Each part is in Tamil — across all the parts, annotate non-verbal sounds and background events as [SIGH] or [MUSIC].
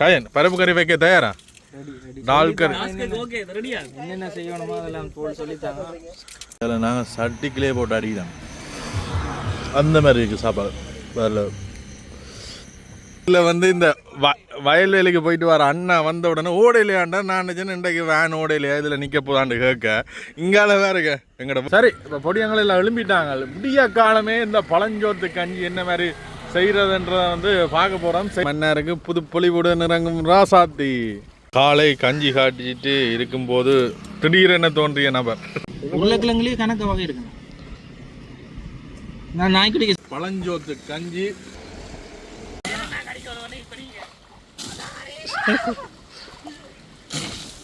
காயன் பருப்பு கறி வைக்க தயாரா? டால் கறி. என்னென்ன செய்யணுமோ அதெல்லாம் போல் சொல்லித்தாங்க அதில் நாங்கள் சட்டிக்கிலே போட்டு அடிக்கிறோம். அந்த மாதிரி இருக்குது சாப்பாடு. வேறு இல்லை வந்து இந்த வ வயல்வேலிக்கு போயிட்டு வர அண்ணா வந்த உடனே ஓடையிலையாண்டா நான் நினச்சேன் இன்றைக்கு வேன் ஓடையிலையா இதில் நிற்க போதான்னு கேட்க. இங்கால வேறுங்க எங்கட சரி இப்போ பொடியங்கள் எல்லாம் எழும்பிட்டாங்க. விடிய காலமே இந்த பழஞ்சோத்து கஞ்சி என்ன மாதிரி செய்கிறதுன்றத வந்து பார்க்க போகிறோம் மன்னருக்கு புது பொலிவுடன் இறங்கும் ராசாத்தி. காலை கஞ்சி காட்டிட்டு இருக்கும்போது திடீரென தோன்றிய நபர். உருளைக்கிழங்குலேயே கணக்கு வகை இருக்குங்க நான் நாய்க்குடிக்கு பழஞ்சோத்து கஞ்சி.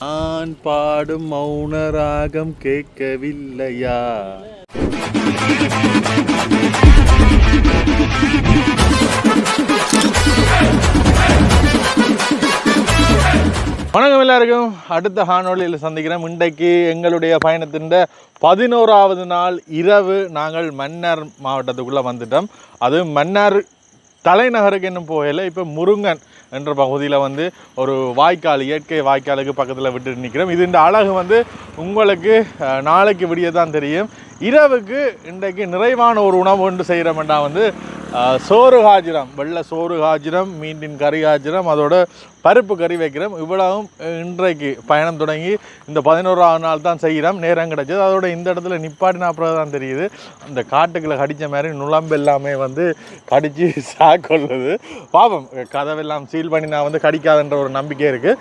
நான் பாடும் மௌன ராகம் கேட்கவில்லையா? வணக்கம் எல்லாருக்கும். அடுத்த ஹானொலியில் சந்திக்கிறோம் இன்றைக்கு எங்களுடைய பயணத்தின் பதினோராவது நாள் இரவு நாங்கள் மன்னார் மாவட்டத்துக்குள்ளே வந்துட்டோம். அது மன்னார் தலைநகருக்கு இன்னும் போகல. இப்போ முருங்கன் என்ற பகுதியில் வந்து ஒரு வாய்க்கால் இயற்கை வாய்க்காலுக்கு பக்கத்தில் விட்டு நிற்கிறோம் இது இந்த அழகு வந்து உங்களுக்கு நாளைக்கு விடிய தான் தெரியும். இரவுக்கு இன்றைக்கு நிறைவான ஒரு உணவு ஒன்று செய்கிறோம்னா வந்து சோறு காஜிரம் வெள்ளை சோறு காஜிரம் மீண்டின் கறி காஜிரம் அதோட பருப்பு கறி வைக்கிறோம். இவ்வளவும் இன்றைக்கு பயணம் தொடங்கி இந்த பதினோராவது நாள் தான் செய்கிறோம். நேரம் கிடச்சது. அதோட இந்த இடத்துல நிப்பாட்டின அப்புறம் தான் தெரியுது. அந்த காட்டுக்குள்ளே கடித்த மாதிரி நுழம்பு எல்லாமே வந்து கடித்து [LAUGHS] சாக்கொள்ளுது. பாவம் கதவெல்லாம் சீல் பண்ணி நான் வந்து கடிக்காதுன்ற ஒரு நம்பிக்கை இருக்குது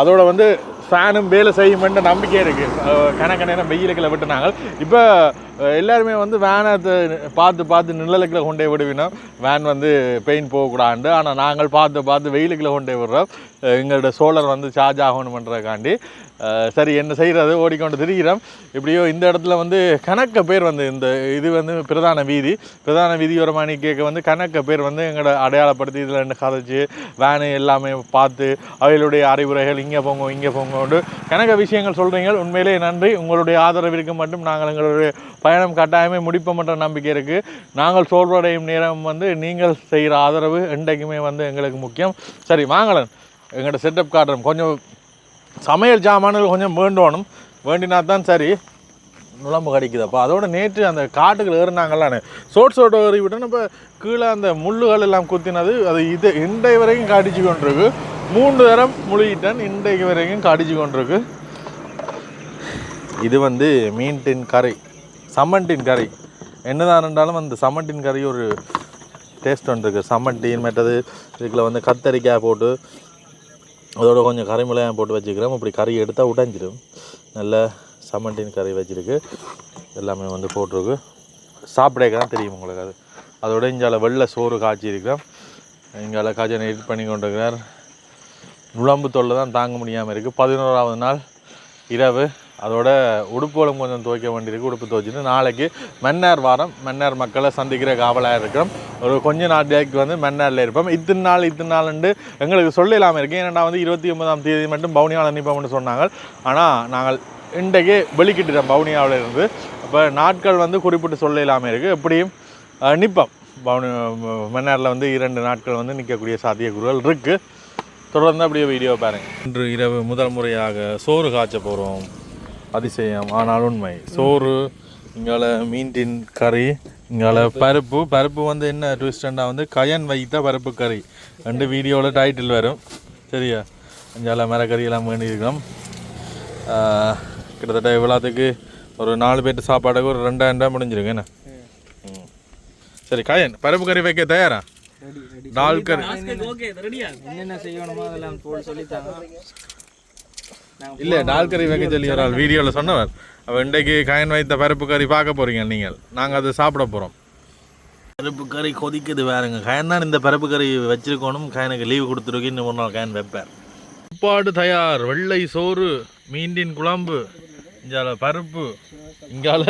அதோட வந்து ஃபேனும் வேலை செய்யுமென்ற நம்பிக்கை இருக்குது கணக்க நேரம் வெயிலுக்குள்ள விட்டுனாங்க. இப்போ எல்லாருமே வந்து வேனை பார்த்து பார்த்து நிழலுக்குள்ள கொண்டே விடுவினோம். வேன் வந்து பெயின் போகக்கூடாண்டு ஆனால் நாங்கள் பார்த்து பார்த்து வெயிலுக்குள்ள கொண்டே விடுறோம் எங்களோட சோலார் வந்து சார்ஜ் ஆகணுமன்றதுக்காண்டி அஹ் சரி என்ன செய்கிறது ஓடிக்கொண்டு திரிகிறோம். இப்படியோ இந்த இடத்துல வந்து கணக்க பேர் வந்து இந்த இது வந்து பிரதான வீதி. பிரதான வீதியோரமாக கேட்க வந்து கணக்க பேர் வந்து எங்களோட அடையாளப்படுத்தி இதில் ரெண்டு கதைச்சு வேனு எல்லாமே பார்த்து அவைகளுடைய அறிவுரைகள் இங்கே போங்க இங்கே போங்கோண்டு கணக்க விஷயங்கள் சொல்கிறீங்க உண்மையிலே நன்றி. உங்களுடைய ஆதரவிற்கு மட்டும் நாங்கள் எங்களுடைய பயணம் கட்டாயமே முடிப்போம்ன்ற நம்பிக்கை இருக்குது நாங்கள் சோர்வடையும் நேரம் வந்து நீங்கள் செய்கிற ஆதரவு என்றைக்குமே வந்து எங்களுக்கு முக்கியம். சரி வாங்கலன் எங்களோட செட்டப் காட்டுறோம் கொஞ்சம் சமையல் ஜாமான்கள் கொஞ்சம் வேண்டணும். வேண்டினா தான் சரி. நுழம்பு அப்போ அதோட நேற்று அந்த காட்டுகள் ஏறினாங்கல்லானே சோட் சோட்டை ஏறி விட்டோன்னு இப்போ கீழே அந்த முள்ளுகள் எல்லாம் குத்தினது. அது இது இன்றைய வரைக்கும் கடிச்சு கொண்டிருக்கு. மூன்று தரம் முழுகிட்டேன். இன்றைக்கு வரைக்கும் காடிச்சு கொண்டிருக்கு. இது வந்து மீன்டின் கரை சம்மண்டின் சம்மன் டின் என்னதான் இருந்தாலும் அந்த சம்மன் டின் கறி ஒரு டேஸ்ட் ஒன்று இருக்குது சம்மன் டீன் மற்றது இதுக்குள்ள வந்து கத்தரிக்காய் போட்டு அதோட கொஞ்சம் கறி மிளகாய் போட்டு வச்சுக்கிறோம். இப்படி கறி எடுத்தால் உடைஞ்சிடும் நல்ல சமண்டின் கறி வச்சுருக்கு. எல்லாமே வந்து போட்டிருக்கு. சாப்பிடக்க தான் தெரியும் உங்களுக்கு அது. அதோட இங்கால வெள்ளை சோறு காய்ச்சி இருக்கிறோம் இங்கால காய்ச்சி எடிட் பண்ணி கொண்டிருக்கிறார். நுழம்பு தொல்லை தான் தாங்க முடியாமல் இருக்குது பதினோராவது நாள் இரவு. அதோட உடுப்புகளும் கொஞ்சம் துவைக்க வேண்டியிருக்கு. உடுப்பு துவைச்சிட்டு நாளைக்கு மன்னார் வாரம் மன்னார் மக்களை சந்திக்கிற காவலாக இருக்கிறோம். ஒரு கொஞ்ச நாட்களுக்கு வந்து மன்னாரில் இருப்போம். இத்தனை நாள் இத்தனை நாள்ண்டு எங்களுக்கு சொல்ல இல்லாமல் இருக்கு. ஏன்னா வந்து இருபத்தி ஒன்பதாம் தேதி மட்டும் பவுனியாவில் நிற்போம்னு சொன்னாங்க. ஆனால் நாங்கள் இன்றைக்கே வெளிக்கிட்டுறோம் பவுனியாவில் இருந்து. அப்போ நாட்கள் வந்து குறிப்பிட்டு சொல்ல இல்லாமல் இருக்குது எப்படியும் நிற்போம். பவுனி மன்னாரில் வந்து இரண்டு நாட்கள் வந்து நிற்கக்கூடிய சாத்தியக்கூறுகள் இருக்குது தொடர்ந்து அப்படியே வீடியோ பாருங்க. இன்று இரவு முதல் முறையாக சோறு காய்ச்ச போகிறோம் அதிசயம் ஆனால் உண்மை. சோறு இங்கால மீன்டின் கறி இங்கால பருப்பு. பருப்பு வந்து என்ன ட்விஸ்டண்டாக வந்து கயன் வைத்த பருப்பு கறி. ரெண்டு வீடியோவில் டைட்டில் வரும். சரியா? இங்கால மரக்கறி எல்லாம் வேண்டியிருக்கிறோம். ஆஹ், கிட்டத்தட்ட இவ்வளோத்துக்கு ஒரு நாலு பேர்ட்டு சாப்பாடுக்கு ஒரு ரெண்டாயிரம் ரூபாய் முடிஞ்சிருக்கு என்ன? ம். சரி கயன் பருப்பு கறி வைக்க தயாரா? டால் கறி. என்னென்ன செய்யணுமோ அதெல்லாம் போல் சொல்லித்தாங்க இல்ல டால் கறி வைக்க சொல்லி ஒரு ஆள் வீடியோவில் சொன்னவர். அவ இன்றைக்கு கயன் வைத்த பருப்பு கறி பார்க்க போறீங்க நீங்கள். நாங்கள் அதை சாப்பிட போகிறோம் பருப்பு கறி கொதிக்குது வேறுங்க. கயன் தான் இந்த பருப்பு கறி வச்சிருக்கணும். கயனுக்கு லீவு கொடுத்துருக்கு இன்னும் ஒரு நாள் கயன் வைப்பார். சாப்பாடு தயார் வெள்ளை சோறு மீண்டின் குழம்பு இங்கால பருப்பு இங்கால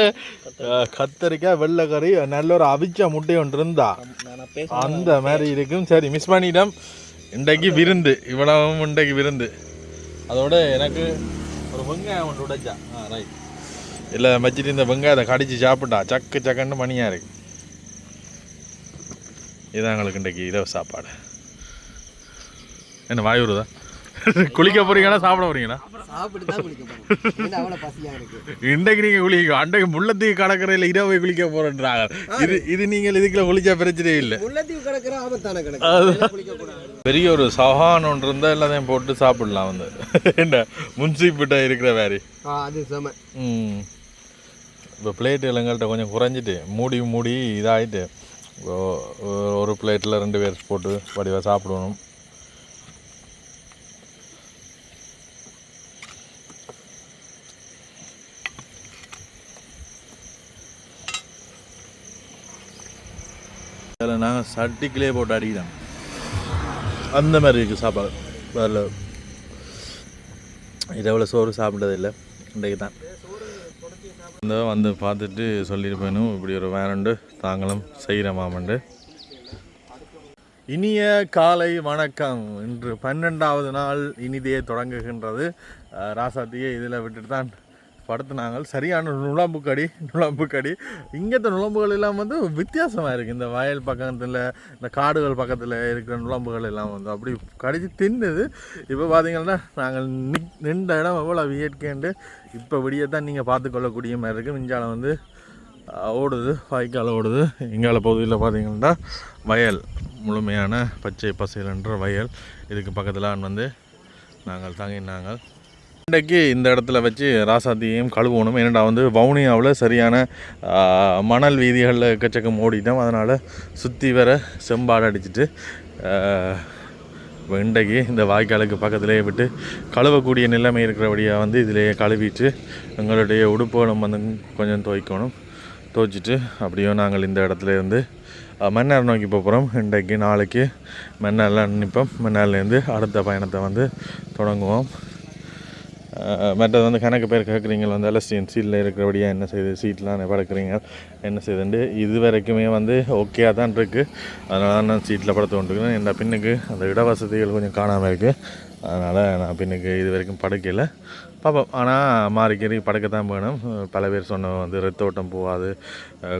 கத்தரிக்காய் வெள்ளை கறி நல்ல ஒரு அவிச்ச முட்டை ஒன்று இருந்தா. அந்த மாதிரி இருக்கும். சரி மிஸ் பண்ணிட்டோம். இன்றைக்கு விருந்து. இவ்வளவும் இன்றைக்கு விருந்து. அதோட எனக்கு ஒரு வெங்காயம் ஒன்று உடைச்சா. ஆ ரைட் இல்லை வச்சுட்டு இந்த வெங்காயத்தை கடிச்சு சாப்பிட்டா சக்கு சக்கன்னு மணியாக இருக்கு. இதான் எங்களுக்கு இன்றைக்கு இரவு சாப்பாடு. என்ன வாய் வருதா குளிக்க போறீங்களா சாப்பிட போறீங்களா? இன்றைக்கு நீங்க குளிக்க அன்றைக்கு முள்ளத்தீவு கடற்கரையில் இரவு குளிக்க போறேன்றாங்க. இது இது நீங்கள் இதுக்குள்ள குளிச்சா பிரச்சனையே இல்லை. பெரிய ஒரு சகான் ஒன்று இருந்தால் எல்லாத்தையும் போட்டு சாப்பிடலாம் வந்து. என்ன? முன்சிப்பிட்ட இருக்கிற வேறு அது செம. ம். இப்போ பிளேட் எங்கள்கிட்ட கொஞ்சம் குறைஞ்சிட்டு மூடி மூடி இதாகிட்டு ஒரு பிளேட்டில் ரெண்டு பேர் போட்டு வடிவாக சாப்பிடணும். அதில் நாங்கள் சட்டிக்கிலே போட்டு அடிக்கிறாங்க அந்த மாதிரி இருக்குது சாப்பாடு அதில் இரவில் சோறு சாப்பிட்டதில்லை இன்றைக்கு தான். இந்த வந்து பார்த்துட்டு சொல்லியிருப்பேனும் இப்படி ஒரு வேனுண்டு தாங்களும் செய்கிற மாமண்டு இனிய காலை வணக்கம். இன்று பன்னெண்டாவது நாள் இனிதே தொடங்குகின்றது. ராசாத்தியை இதில் விட்டுட்டு தான் படுத்துனாங்க சரியான நுழம்புக்கடி நுழம்புக்கடி. இங்கேத்த நுழம்புகள் எல்லாம் வந்து வித்தியாசமாக இருக்குது இந்த வயல் பக்கத்தில் இந்த காடுகள் பக்கத்தில் இருக்கிற நுழம்புகள் எல்லாம் வந்து அப்படி கடிச்சு தின்னுது. இப்போ பார்த்தீங்கன்னா நாங்கள் நிக் நின்ற இடம் எவ்வளோ இயற்கைண்டு இப்போ விடிய தான் நீங்கள் பார்த்துக்கொள்ளக்கூடிய மாதிரி இருக்குது மிஞ்சாலம் வந்து ஓடுது வாய்க்கால் ஓடுது. எங்கால பகுதியில் பார்த்தீங்கன்னா வயல் முழுமையான பச்சை பசைலன்ற வயல். இதுக்கு பக்கத்தில் வந்து நாங்கள் தங்கினாங்கள் இன்றைக்கு இந்த இடத்துல வச்சு ராசாத்தியையும் கழுவணும். ஏன்னா வந்து வவுனியாவில் சரியான மணல் வீதிகளில் எக்கச்சக்கம் ஓடிட்டோம். அதனால் சுற்றி வர செம்பாடு அடிச்சுட்டு இன்றைக்கு இந்த வாய்க்காலுக்கு பக்கத்துலேயே விட்டு கழுவக்கூடிய நிலைமை இருக்கிறபடியாக வந்து இதிலேயே கழுவிட்டு எங்களுடைய உடுப்புகளும் வந்து கொஞ்சம் துவைக்கணும். துவைச்சிட்டு அப்படியோ நாங்கள் இந்த இடத்துல இருந்து மன்னார் நோக்கி போகிறோம் இன்றைக்கு நாளைக்கு மன்னார்லாம் நிற்போம் மன்னார்லேருந்து அடுத்த பயணத்தை வந்து தொடங்குவோம். மற்றது வந்து கணக்கு பேர் கேட்குறீங்க வந்து எலஸ்டியன் சீட்டில் இருக்கிறபடியாக என்ன செய்யுது சீட்லாம் படுக்கிறீங்க என்ன செய்யுதுண்டு இது வரைக்குமே வந்து ஓகேயாக தான் இருக்குது அதனால தான் நான் சீட்டில் படுத்து கொண்டிருக்கிறேன். என் பின்னுக்கு அந்த இடவசதிகள் கொஞ்சம் காணாமல் இருக்குது அதனால் நான் பின்னுக்கு இது வரைக்கும் படுக்கல. பார்ப்போம். ஆனால் மாறிக்கறி படுக்கத்தான் வேணும். பல பேர் சொன்ன வந்து ரத்த ஓட்டம் போகாது.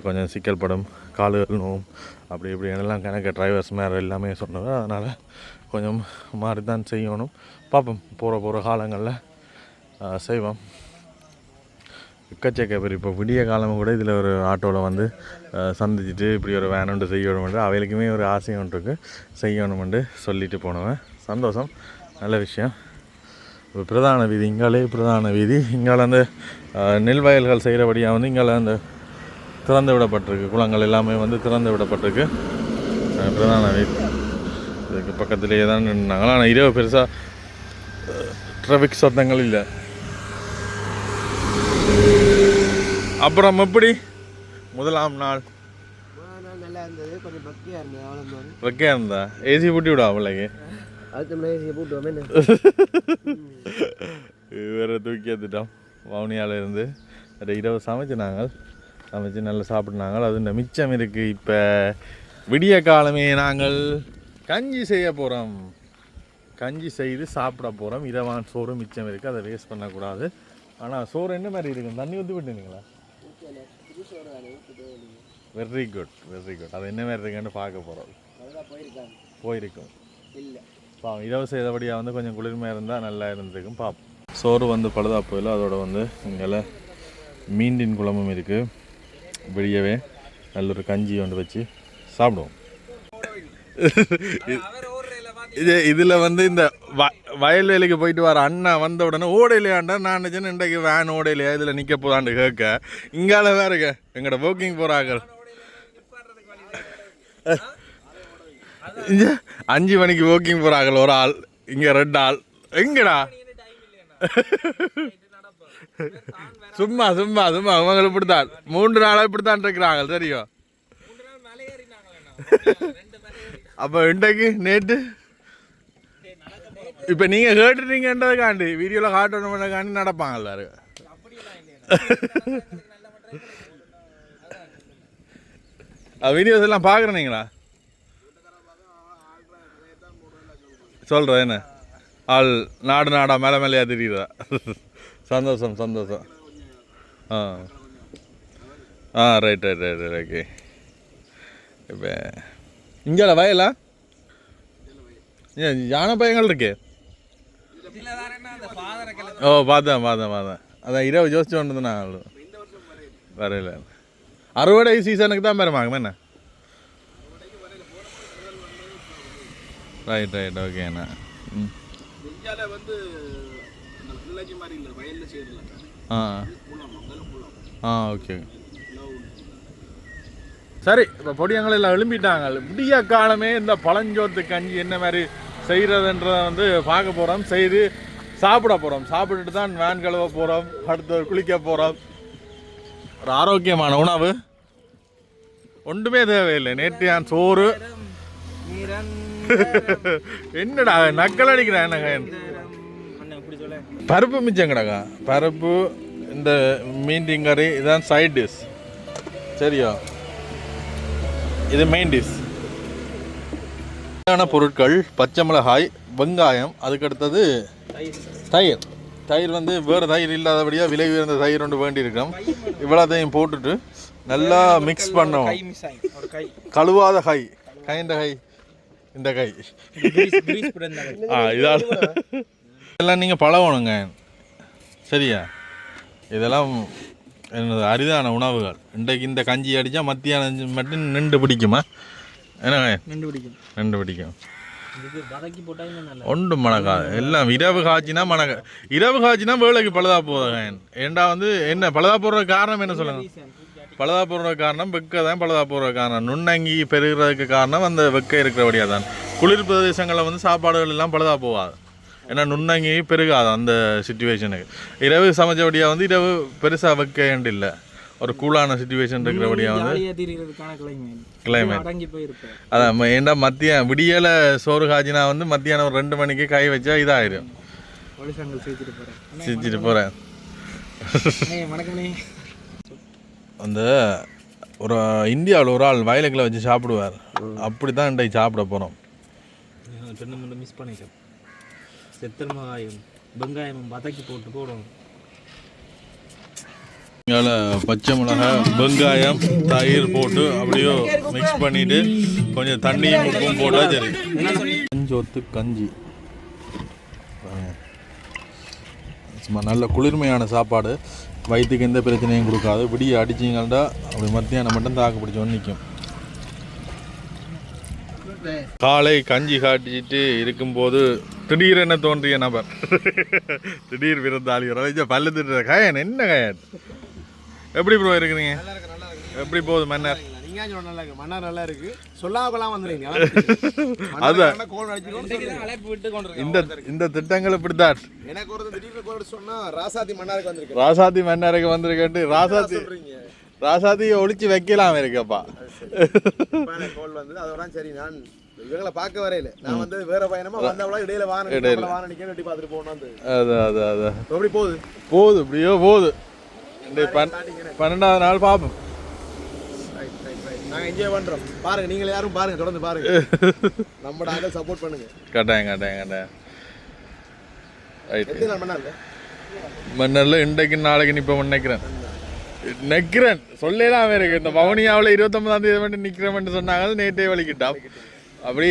கொஞ்சம் சிக்கல் படும். காலுகள் நோவும். அப்படி இப்படி எல்லாம் கணக்கு டிரைவர்ஸ் மேலே எல்லாமே சொன்னது அதனால் கொஞ்சம் மாறி தான் செய்யணும். பார்ப்போம். போகிற போகிற காலங்களில் செய்வோம் எக்கச்சக்க பேர் இப்போ விடிய காலமும் கூட இதில் ஒரு ஆட்டோவில் வந்து சந்திச்சுட்டு இப்படி ஒரு வேணுண்டு செய்யணுமெண்டு. அவைகளுக்குமே ஒரு ஆசை ஒன்று இருக்குது செய்யணுமெண்டு சொல்லிட்டு போனவன். சந்தோஷம். நல்ல விஷயம். இப்போ பிரதான வீதி இங்காலே பிரதான வீதி. இங்கால அந்த நெல் வயல்கள் செய்கிறபடியாக வந்து இங்கால அந்த திறந்து விடப்பட்டிருக்கு. குளங்கள் எல்லாமே வந்து திறந்து விடப்பட்டிருக்கு. பிரதான வீதி. இதுக்கு பக்கத்துலேயே தான் நின்றாங்க ஆனால் இரவு பெருசாக ட்ராஃபிக் சத்தங்கள் இல்லை. அப்புறம் எப்படி? முதலாம் நாள். நல்லா இருந்தது கொஞ்சம் பக்தியா இருந்தது அவ்வளோ மாதிரி வைக்க இருந்தா? ஏசி பூட்டி விடா பிள்ளைக்கு அடுத்த [LAUGHS] மணி போட்டு வாமே வேற தூக்கி எடுத்துட்டோம் வவுனியால இருந்து இரவு சமைச்சு நாங்கள். சமைச்சு நல்லா சாப்பிட்னாங்க அது இந்த மிச்சம் இருக்குது இப்போ விடிய காலமே நாங்கள் கஞ்சி செய்ய போகிறோம் கஞ்சி செய்து சாப்பிட போகிறோம் இரவான் சோறு மிச்சம் இருக்குது அதை வேஸ்ட் பண்ணக்கூடாது. ஆனால் சோறு என்ன மாதிரி இருக்கும் தண்ணி ஊற்றி விட்டுனீங்களா வெரி குட் வெரி குட் அது என்ன மாதிரி இருக்குன்னு பார்க்க போகிறோம் போயிருக்காங்க. போயிருக்கும். இல்லை. பாவம் இரவு செய்தபடியாக வந்து கொஞ்சம் குளிர்மையாக இருந்தால் நல்லா இருந்திருக்கும். பாப்போம். சோறு வந்து பழுதா போயில அதோட வந்து இங்கே மீண்டின் குழம்பும் இருக்குது வெளியவே நல்ல ஒரு கஞ்சி ஒன்று வச்சு சாப்பிடுவோம். [LAUGHS] இது இதில் வந்து இந்த வ வயல்வேலிக்கு போயிட்டு வர அண்ணா வந்த உடனே ஓடையிலையாண்டா நான் நினச்சேன் இன்றைக்கு வேன் ஓடையிலையா இதில் நிற்க போதாண்டு கேட்க இங்கால வேறுங்க எங்கட போக்கிங் போகிறாங்க அஞ்சு மணிக்கு வாக்கிங் போகிறாங்க ஒரு ஆள் இங்கே ரெண்டு ஆள். எங்கடா? சும்மா சும்மா சும்மா அவங்களை இப்படித்தான். மூன்று நாளாக இப்படித்தான் இருக்கிறாங்க தெரியும். அப்போ இன்றைக்கு நேற்று இப்போ நீங்கள் கேட்டுட்டீங்கன்றதுக்காண்டி வீடியோவில் காட்டணும் பண்ணக்காண்டி நடப்பாங்க எல்லாரும். வீடியோஸ் எல்லாம் பார்க்குறீங்களா சொல்கிறேன் என்ன? ஆள் நாடு நாடா மேலே மேலேயா தெரியுதா? சந்தோஷம் சந்தோஷம். ஆ. ஆ right right right right okay இப்போ இங்கே வயலா? ஏன் யானை பயங்கள் இருக்கே? ஓ பார்த்தேன் பார்த்தேன் பார்த்தேன் அதான் இரவு ஜோசிச்சு கொண்டு நான் வரையில அறுவடை சீசனுக்கு தான் பெருமாங்க என்ன? ரைட் ரைட் ம். வயலில் செய்யல ஆ. ஆ ஓகே சரி இப்போ பொடியங்கள் எல்லாம் எழும்பிட்டாங்க. விடிய காலமே இந்த பழஞ்சோத்து கஞ்சி என்ன மாதிரி செய்கிறதுன்றத வந்து பார்க்க போகிறோம் செய்து சாப்பிட போகிறோம் சாப்பிட்டுட்டு தான் வேன் கழுவ போகிறோம் அடுத்து குளிக்க போகிறோம் ஒரு ஆரோக்கியமான உணவு. ஒன்றுமே தேவையில்லை. நேற்று நான் சோறு. என்னடா நக்கல் அடிக்கிறேன் என்னங்க பருப்பு மிச்சம் கிடக்கா? பருப்பு இந்த மீன் கறி இதான் சைட் டிஷ் சரியா? இது மெயின் டிஷ் தேவையான பொருட்கள் பச்சை மிளகாய் வெங்காயம் அதுக்கடுத்தது தயிர். தயிர் வந்து வேறு தயிர் இல்லாதபடியாக விலை உயர்ந்த தயிர் ஒன்று வேண்டியிருக்கோம் இவ்வளோத்தையும் போட்டுட்டு நல்லா மிக்ஸ் பண்ணோம் கழுவாத கை. கைண்ட கை இந்த கை. ஆ இதால். இதெல்லாம் நீங்கள் பழகணுங்க. சரியா? இதெல்லாம் எனது அரிதான உணவுகள். இன்றைக்கு இந்த கஞ்சி அடித்தா மத்தியானம் மட்டும் நின்று பிடிக்குமா? என்னங்க? நின்று பிடிக்கும் பிடிக்கும் ஒன்றும் மணக்காது எல்லாம் இரவு காய்ச்சினா மணக்க இரவு காய்ச்சினா வேலைக்கு பழுதா போகுதுங்க. ஏண்டா வந்து என்ன பழுதா போடுற காரணம் என்ன சொல்லுங்க? பழுதா போடுற காரணம் வெக்க தான் பழுதா போடுற காரணம். நுண்ணங்கி பெருகிறதுக்கு காரணம் அந்த வெக்க இருக்கிறபடியாக தான். குளிர் பிரதேசங்களில் வந்து சாப்பாடுகள் எல்லாம் பழுதா போகாது. ஏன்னா நுண்ணங்கி பெருகாது அந்த சுச்சுவேஷனுக்கு இரவு சமைச்சபடியாக வந்து இரவு பெருசாக வெக்க இல்லை ஒரு கூலான சுச்சுவேஷன் இருக்கிறபடியாக வந்து கிளைமேட். அடங்கி போயிருப்பேன் அதான் ஏன்டா மத்தியம் விடியல சோறு காய்ச்சினா வந்து மத்தியானம் ஒரு ரெண்டு மணிக்கு கை வச்சா இதாயிரும். சிரிச்சிட்டு போகிறேன் அந்த ஒரு இந்தியாவில் ஒரு ஆள் வயலுக்குள்ள வச்சு சாப்பிடுவார். அப்படி தான் இன்றைக்கு சாப்பிட போகிறோம் மிஸ் பண்ணிட்டோம் செத்தல் மிளகாயும் வெங்காயமும் வதக்கி போட்டு போடணும் இங்கால பச்சை மிளகாய் வெங்காயம் தயிர் போட்டு அப்படியே மிக்ஸ் பண்ணிட்டு கொஞ்சம் தண்ணியும் உப்பும் போட்டால் சரி. கஞ்சோத்து கஞ்சி. சும்மா நல்ல குளிர்மையான சாப்பாடு. வயிற்றுக்கு எந்த பிரச்சனையும் கொடுக்காது. விடிய அடிச்சிங்கள்டா அப்படி மத்தியானம் மட்டும் தாக்கு பிடிச்சோன்னு நிற்கும் காலை கஞ்சி காட்டிட்டு இருக்கும்போது திடீரென தோன்றிய நபர்? [LAUGHS] திடீர் விருந்தாளி பல்லு திட்டுற கயன் என்ன கயன்? எப்படி ப்ரோ இருக்கிறீங்க? எப்படி போகுது மன்னர்? நல்லா இருக்கு. மன்னார் நல்லா இருக்கு. சொல்லாம கொள்ளாம வந்துருங்க [LAUGHS] அதான். கோல் அடிச்சிருக்கோம் அழைப்பு விட்டு கொண்டு இந்த இந்த திட்டங்கள் இப்படித்தான். எனக்கு ஒரு திடீர்னு சொன்னா ராசாத்தி மன்னாருக்கு வந்திருக்கு ராசாத்தி மன்னருக்கு வந்திருக்கேன்ட்டு ராசாத்தி சொல்றீங்க? ராசாத்தியை ஒழிச்சு வைக்கலாம் இருக்கப்பா கோல் வந்து அதோட சரி. நான் இவங்களை பார்க்க வரையில. நான் வந்து வேற பயணமா வந்தவளா இடையில வாகனம் இடையில. வாகனம் நிக்க வெட்டி பார்த்துட்டு போனோம் வந்து அது அது அது. எப்படி போகுது? போகுது இப்படியோ போகுது. பன்னெண்டாவது நாள் பார்ப்போம் Right, right, right. நாங்க என்ஜாய் பண்றோம். பாருங்க நீங்க யாரும் பாருங்க தொடர்ந்து பாருங்க. நம்ம நாங்க சப்போர்ட் பண்ணுங்க. கட்டாயம் கட்டாயம் கட்டாயம். மன்னார்ல? மன்னரில் இன்றைக்கு நாளைக்கு நிற்போம் நினைக்கிறேன். நிற்கிறேன் சொல்லலாம் இருக்கு. இந்த பவனியாவில் இருபத்தொன்பதாம் தேதி மட்டும் நிற்கிறேன் சொன்னாங்க. நேற்றே வலிக்கிட்டான் அப்படி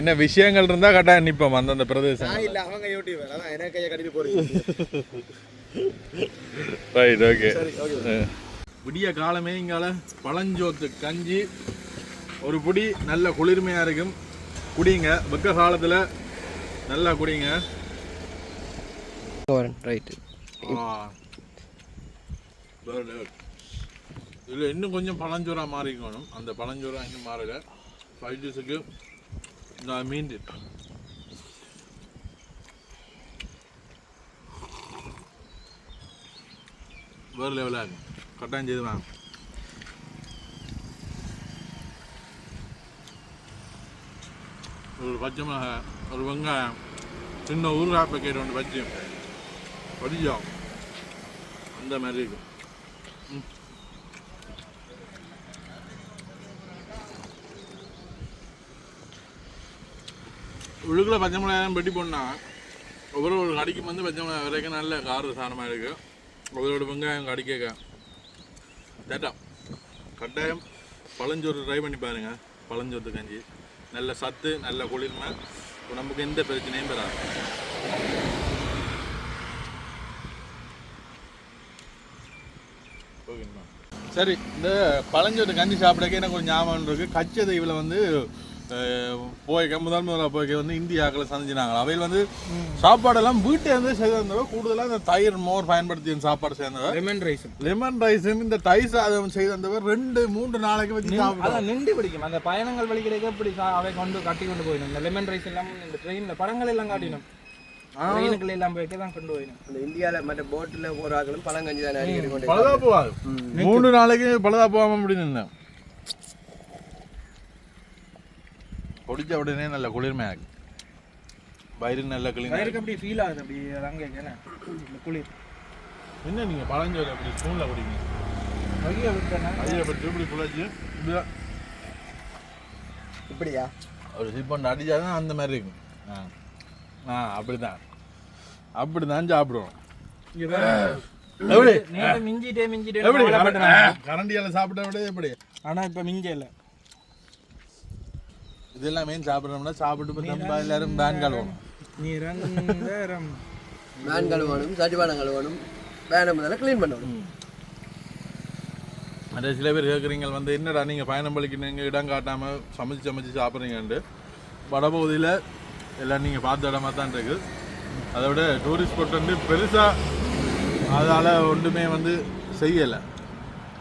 என்ன விஷயங்கள் இருந்தால் கட்டாயம் நிற்போம் அந்தந்த பிரதேசம் இல்ல அவங்க யூடியூபர். அதான் எனக்கு கையை கட்டிட்டு போறீங்க. ரைட் ஓகே சரி ஓகே விடிய காலமே இங்கால பழஞ்சோத்து கஞ்சி ஒரு புடி நல்ல குளிர்மையாக இருக்கும். குடிங்க. வெக்க காலத்தில் நல்லா குடிங்க. ரைட் இதில் இன்னும் கொஞ்சம் பழஞ்சோரா மாறிக்கணும். அந்த பழஞ்சோரா இன்னும் மாறல. ஃபைவ் ஜூஸுக்கு நான் மீன் வேறு லெவலாக இருக்கும் கட்டாயம் செய்து வாங்க. ஒரு பச்சை மிளகாய் ஒரு வெங்காயம் சின்ன ஊறுகாய் பேக்கெட் ஒன்று வச்சு படிச்சோம் அந்த மாதிரி இருக்கும் ம். உள்ளுக்குள்ள பச்சை மிளகாயம் வெட்டி போனா ஒவ்வொரு ஒரு கடைக்கும் வந்து பச்சை மிளகாய் வரைக்கும் நல்ல கார சாணமாக இருக்குது அதோட வெங்காயம் கடிக்க தேட்டா கட்டாயம் பழஞ்சோறு ட்ரை பண்ணி பாருங்க. பழஞ்சோறு கஞ்சி. நல்ல சத்து நல்ல குளிர்மை. நமக்கு எந்த பிரச்சனையும் வராது. சரி இந்த பழஞ்சோட்டு கஞ்சி சாப்பிடக்க எனக்கு ஒரு ஞாபகம் இருக்குது கச்ச தெய்வில் வந்து போய்க்க முதல் முதலாக போய்க்க வந்து இந்தியாக்களை சந்திச்சினாங்க. அவையில் வந்து சாப்பாடெல்லாம் வீட்டை வந்து செய்து வந்தவ கூடுதலாக இந்த தயிர் மோர் பயன்படுத்தி இந்த சாப்பாடு சேர்ந்தவ லெமன் ரைஸ் லெமன் ரைஸும் இந்த தயிர் சாதம் செய்து வந்தவர் ரெண்டு மூன்று நாளைக்கு வச்சு சாப்பிடுவோம் அதான் நின்று பிடிக்கும். அந்த பயணங்கள் வழிகளுக்கு இப்படி சா- அவை கொண்டு கட்டி கொண்டு போயிடும் இந்த லெமன் ரைஸ் எல்லாம் இந்த ட்ரெயின்ல படங்கள் எல்லாம் காட்டினோம் ட்ரெயினுக்குள்ள எல்லாம் போய்க்க தான் கொண்டு போயிடும் இந்த இந்தியாவில் மற்ற போட்டில் போகிறாங்களும் பழங்கஞ்சி தானே மூணு நாளைக்கு பழுதா போகாம அப்படி குடிச்ச உடனே நல்ல குளிர்மையாக இருக்கு வயிறு நல்ல கிளீன் வயிறுக்கு அப்படி ஃபீல் ஆகுது அப்படி அங்கே என்ன? குளிர். என்ன நீங்க பழஞ்சோறு அப்படி ஸ்பூன்ல குடிங்க? வழியை விட்டேன்னா? அதில் பற்றி இப்படி குழச்சி இப்படிதான். இப்படியா? ஒரு சிப்பண்டு அடிச்சாதான் அந்த மாதிரி இருக்கும். ஆ. ஆ அப்படிதான். அப்படிதான் சாப்பிடுவோம். எப்படி? நேரம் மிஞ்சிட்டே மிஞ்சிட்டே எப்படி? கவலைப்பட்டேன். கரண்டியால சாப்பிட்ட விட எப்படி? ஆனா இப்ப மிஞ்ச இல்ல இது எல்லாமே சாப்பிட்றோம்னா சாப்பிட்டு நம்ம எல்லாரும் பேன் கழுவோம் நிரந்தரம். வேன் கழுவணும் சட்டிவானம் கழுவணும் வேனை முதல்ல க்ளீன் பண்ணணும். அதே சில பேர் கேட்குறீங்க வந்து என்னடா நீங்கள் பயணம் பழிக்கிறீங்க இடம் காட்டாமல் சமைச்சு சமைச்சு சாப்பிட்றீங்கன்ட்டு. வடபகுதியில் எல்லாம் நீங்கள் பார்த்த இடமா தான் இருக்குது அதை விட டூரிஸ்ட் ஸ்பாட் வந்து பெருசாக அதால் ஒன்றுமே வந்து செய்யலை.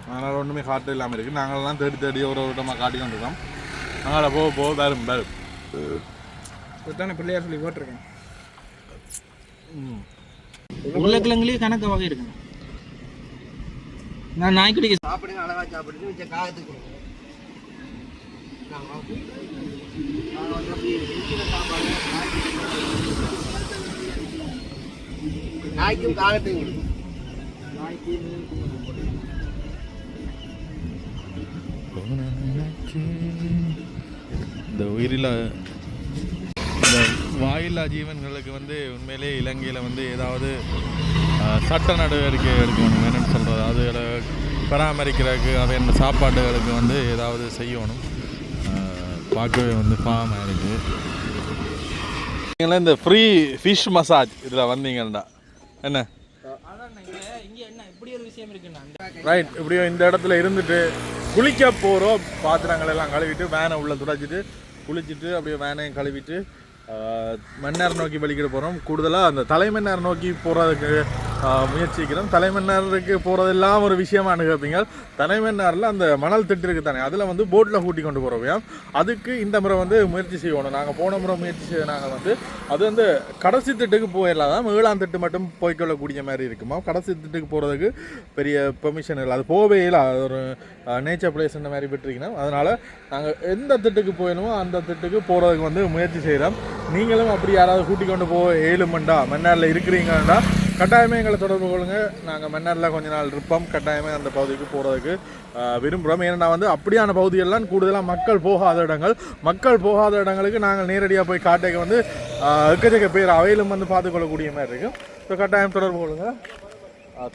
அதனால் ஒன்றுமே காட்டு இல்லாமல் இருக்குது நாங்கள்லாம் தேடி தேடி ஒரு ஒரு இடமா காட்டி கொண்டிருக்கோம் அதனால் போக போக வரும் வரும். இப்பதானே பிள்ளையார் சொல்லி போட்டிருக்கேன். ம். உருளைக்கிழங்குலயே கணக்கு வகை இருக்கு. நான் நாய்க்குடிக்கு சாப்பிடுங்க அழகா சாப்பிடுங்க மிச்ச காகத்துக்கு இருக்கிற சாப்பாடு நாய்க்கு- இந்த உயிரில இந்த வாயில்லா ஜீவன்களுக்கு வந்து உண்மையிலே இலங்கையில் வந்து ஏதாவது சட்ட நடவடிக்கை எடுக்கணும் என்னன்னு சொல்கிறது அதுகளை பராமரிக்கிறதுக்கு அவை அந்த சாப்பாடுகளுக்கு வந்து ஏதாவது செய்யணும். பார்க்கவே வந்து பாவமாக இருக்குது இந்த ஃப்ரீ ஃபிஷ் மசாஜ் இதில் வந்தீங்கன்னா என்ன? ரைட் இப்படியோ இந்த இடத்துல இருந்துட்டு குளிக்க போகிறோம் பாத்திரங்கள் எல்லாம் கழுவிட்டு வேனை உள்ள துடைச்சிட்டு குளிச்சுட்டு அப்படியே வேனையும் கழுவிட்டு மன்னார் நோக்கி வலிக்கிட போகிறோம் கூடுதலாக அந்த தலைமன்னார் நோக்கி போகிறதுக்கு முயற்சிக்கிறோம். தலைமன்னாருக்கு போகிறதெல்லாம் ஒரு விஷயமா கேட்பீங்க தலைமன்னாரில் அந்த மணல் திட்டு இருக்கு தானே அதில் வந்து போட்டில் கூட்டி கொண்டு போகிறோம் அதுக்கு இந்த முறை வந்து முயற்சி செய்யணும். நாங்கள் போன முறை முயற்சி செய்ய நாங்கள் வந்து அது வந்து கடைசி திட்டுக்கு போயிடலாம். தான் ஏழாம் திட்டு மட்டும் போய்க்கொள்ளக்கூடிய மாதிரி இருக்குமா? கடைசி திட்டுக்கு போகிறதுக்கு பெரிய பெர்மிஷன் இல்லை. அது போகவே இல்லை. அது ஒரு நேச்சர் பிளேஸ் இந்த மாதிரி விட்டுருக்கணும் அதனால் நாங்கள் எந்த திட்டுக்கு போயணுமோ அந்த திட்டுக்கு போகிறதுக்கு வந்து முயற்சி செய்கிறோம் நீங்களும் அப்படி யாராவது கூட்டிக் கொண்டு போக ஏழுமண்டா மன்னாரில் இருக்கிறீங்கன்னா கட்டாயமே எங்களை தொடர்பு கொள்ளுங்க. நாங்கள் மன்னாரில் கொஞ்ச நாள் இருப்போம். கட்டாயமே அந்த பகுதிக்கு போகிறதுக்கு விரும்புகிறோம் ஏன்னா வந்து அப்படியான பகுதிகளெலாம் கூடுதலாக மக்கள் போகாத இடங்கள். மக்கள் போகாத இடங்களுக்கு நாங்கள் நேரடியாக போய் காட்டைக்கு வந்து எக்கச்சக்க பேர் அவையிலும் வந்து பார்த்துக்கொள்ளக்கூடிய மாதிரி இருக்கும். ஸோ கட்டாயம் தொடர்பு கொள்ளுங்கள்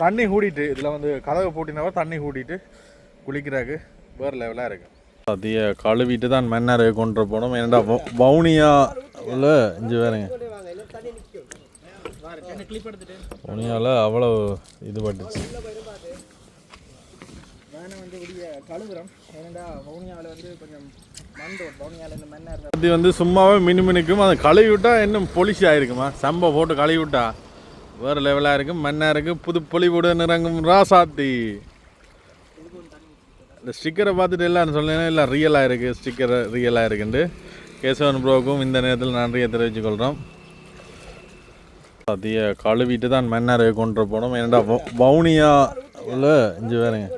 தண்ணி கூட்டிட்டு இதில் வந்து கதவை பூட்டினவர் தண்ணி கூட்டிட்டு குளிக்கிறதுக்கு வேறு லெவலாக இருக்கு. அதிக கழுவிட்டு தான் மன்னாரை கொண்டு போனோம் ஏன்டா வவுனியா உள்ள இஞ்சி வேறுங்க. வவுனியாவில் அவ்வளோ இது பட்டுச்சு. வந்து அது வந்து சும்மாவே மினுமினுக்கும். அதை கழுவி விட்டா இன்னும் பொலிஷ் ஆயிருக்குமா சம்பை போட்டு கழுவி விட்டா வேறு லெவலாக இருக்கும். மண்ணா இருக்கு புது பொலிவுடன் இறங்கும் ராசாத்தி. இந்த ஸ்டிக்கரை பார்த்துட்டு எல்லாம் சொன்னேன்னா எல்லாம் ரியலாக இருக்குது ஸ்டிக்கர் ரியலாக இருக்குன்ட்டு. கேசவன் ப்ரோக்கும் இந்த நேரத்தில் நன்றியை தெரிவித்துக்கொள்கிறோம் அதிக கழுவிட்டு தான் மன்னாரை கொண்டு போனோம். ஏன்னா வவுனியா உள்ள இஞ்சி வேறுங்க.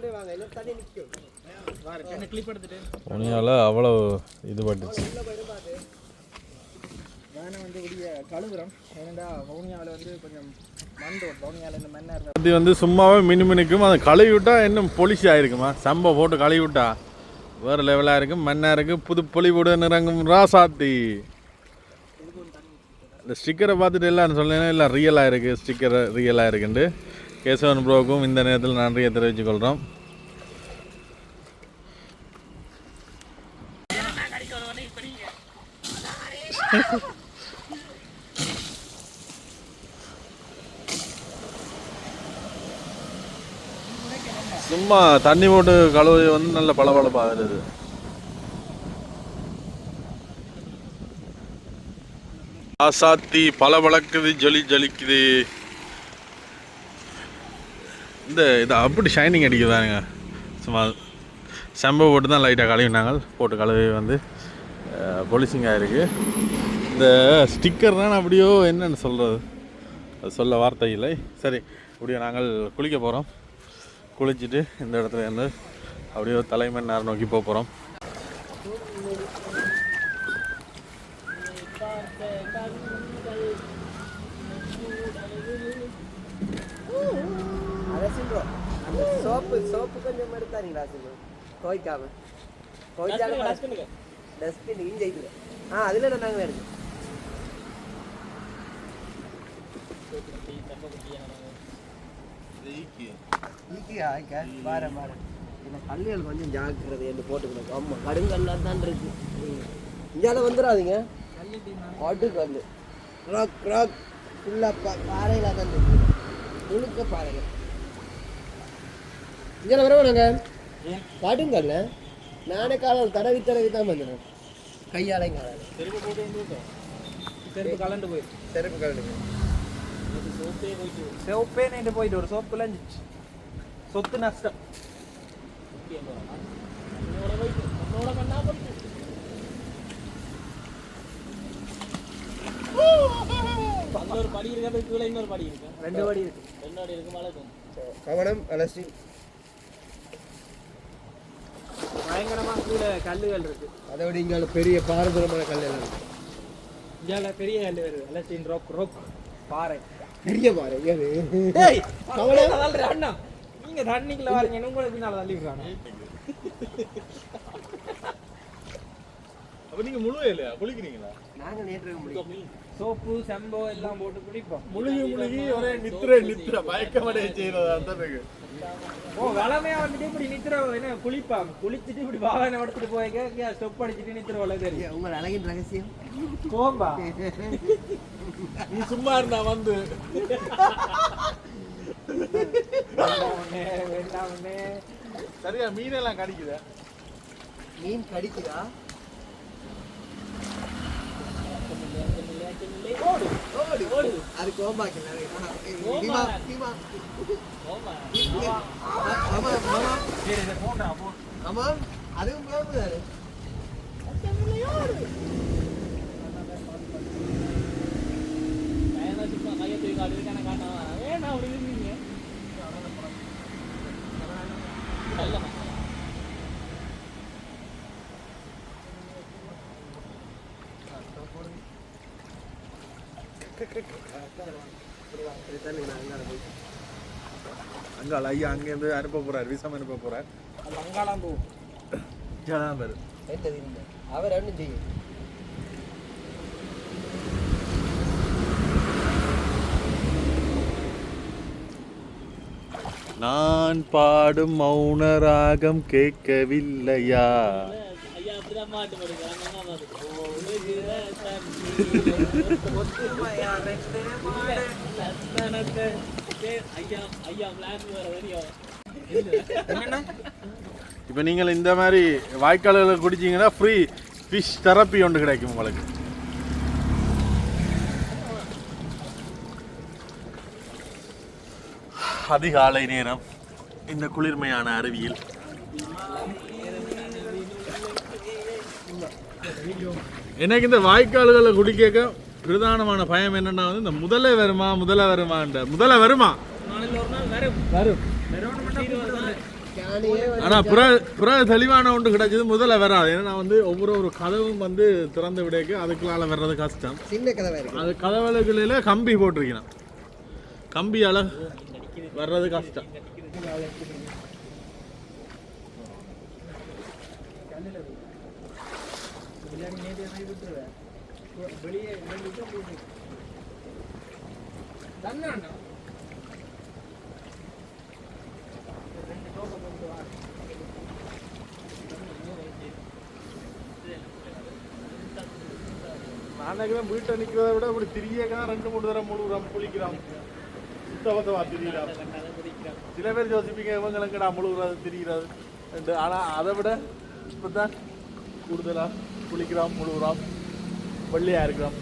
வவுனியாவில் அவ்வளோ இது பட்டுச்சு. வந்து கழுவுறோம். ஏன்னா வவுனியாவில் வந்து கொஞ்சம் அது வந்து சும்மாவே மினுமினுக்கும். அதை கழுவி விட்டா இன்னும் பொலிஷ் ஆயிருக்குமா சம்பை போட்டு கழுவி விட்டா வேறு லெவலாக இருக்கும். மண்ணாக இருக்குது புது பொலிவுடன் நிறங்கும் ராசாத்தி. இந்த ஸ்டிக்கரை பார்த்துட்டு எல்லாம் சொன்னேன்னா எல்லாம் ரியலாக இருக்குது ஸ்டிக்கர் ரியலாக இருக்குன்ட்டு. கேசவன் ப்ரோக்கும் இந்த நேரத்தில் நன்றியை தெரிவித்துக்கொள்கிறோம் ஆமாம் சும்மா தண்ணி போட்டு கழுவு வந்து நல்ல பளபளப்பாக இருக்குது ஆசாத்தி பளபளக்குது ஜொலி ஜொலிக்குது. இந்த இது அப்படி ஷைனிங் அடிக்குதானுங்க சும்மா செம்பை போட்டு தான் லைட்டாக கழுவினாங்க போட்டு கழுவி வந்து பொலிசிங்காக ஆகிருக்கு இந்த ஸ்டிக்கர் தான் அப்படியோ என்னென்னு சொல்கிறது அது சொல்ல வார்த்தை இல்லை. சரி அப்படியே நாங்கள் குளிக்க போகிறோம் குளிச்சுட்டு இந்த இடத்துல இருந்து அப்படியே தலைமன் நேரம் நோக்கி போக போகிறோம் சோப்பு சோப்பு கொஞ்சம் எடுத்தாருங்களா சொல்லுவோம் துவைக்காம துவைச்சாலும் டஸ்ட்பின் இங்கே ஆ அதில் நாங்கள் எடுத்து ஈக்கியா ஈக்கா பாரு பாரு இந்த கல்லுகள் கொஞ்சம் ஜாக்கிரதை என்று போட்டுக்கணும். ஆமாம் கடுங்கல்லாம் தான் இருக்கு. இங்கால வந்துடாதீங்க. கடு கல் ராக் ராக் ஃபுல்லாக பா பாறையில் தான் இருக்கு. முழுக்க பாறைகள் இங்கே வரவேணுங்க கடுங்கல்ல நானே காலம் தடவி தடவி தான் வந்துடுறேன் போட்டு வந்து செருப்பு கலண்டு போயிடும் செருப்பு கலந்துங்க சோப்பே சோப்பே நீண்டு போயிட்டு ஒரு சோப்பு லஞ்சிச்சு சொத்து நஷ்டம். ஒரு படி இருக்கு. கீழே இன்னொரு படி இருக்கு ரெண்டு வடி இருக்கு ரெண்டு அடி இருக்கு மழை கவனம் அலசி. பயங்கரமா கீழே கல்லுகள் இருக்கு. அதை விட இங்கே பெரிய பாரம்பரியமான கல் எல்லாம் இருக்கு பெரிய கல் வருது. அலசின் ரோக் ரோக். பாறை. பெரிய தள்ளுற அண்ணா. நீங்க தண்ணிக்குள்ள வரீங்க உங்களுக்கு பின்னால தள்ளி விடுறாங்க அப்போ நீங்கள் முழு இல்லையா குளிக்கிறீங்களா? நாங்கள் நேற்று சோப்பு செம்போ எல்லாம் போட்டு குடிப்போம் முழுகி முழுகி ஒரே நித்திர நித்திர மயக்கமடைய தான் இருக்கு ஓ வளமையா வந்துட்டு இப்படி நித்திர என்ன குளிப்பாங்க குளிச்சுட்டு இப்படி வாகனம் எடுத்துட்டு போய் ஸ்டெப் அடிச்சுட்டு நித்திர வள தெரியும் உங்கள் அழகின் ரகசியம். கோம்பா? [LAUGHS] நீ சும்மா இருந்தா வந்து. சரியா மீனெல்லாம் கடிக்குதா? மீன் கடிக்குதா? ஓடு ஓடு அது பீமா ஆமா அதுவும் கோம்புதாரு பயணம் சும்மா கையை தூக்கி காட்டு இருக்கான காட்டா வேணா அப்படி இருந்தீங்க நல்லமா அங்கே ஐயா அங்கேருந்து அனுப்ப போகிறார் விசம் அனுப்ப போகிறார் அது அங்காலாம் போகும் ஜதான் பேர். என்ன தெரியுங்க அவர் ஒன்றும் செய்யும்? நான் பாடும் மௌன ராகம் கேட்கவில்லையா? இப்போ நீங்கள் இந்த மாதிரி வாய்க்கால்களை குடிச்சீங்கன்னா ஃப்ரீ ஃபிஷ் தெரப்பி ஒன்று கிடைக்கும் உங்களுக்கு. அதிகாலை நேரம் இந்த குளிர்மையான அருவியில். எனக்கு இந்த வாய்க்கால்களை குடிக்க பிரதானமான பயம் என்னன்னா வந்து இந்த முதல்ல வருமா முதல்ல வருமான்ற முதல்ல வருமா? நாளைக்கு ஒரு நாள் வரும். ஆனா புற புற தெளிவான ஒன்று கிடைச்சது முதல்ல வராது. ஏன்னா நான் வந்து ஒவ்வொரு ஒரு கதவும் வந்து திறந்து விடைக்கு அதுக்குள்ளால வர்றது கஷ்டம். சின்ன கதவை இருக்கு. அது கதவுகளில் கம்பி போட்டிருக்கணும் கம்பியால வர்றது கஷ்டம். வெளியே தண்ணா நான் வீட்டை நிற்கிறத விட இப்படி திரியக்க ரெண்டு மூணு தடவை முழுகிறோம் குளிக்கிறோம் சுத்தபத்தமா திரியிறான் சில பேர் யோசிப்பீங்க இவங்களுக்குடா முழுகிறது திரிகிறது என்று ஆனால் அதை விட இப்போ தான் கூடுதலாக குளிக்கிறோம் முழுகிறோம் வெள்ளையாக இருக்கிறோம்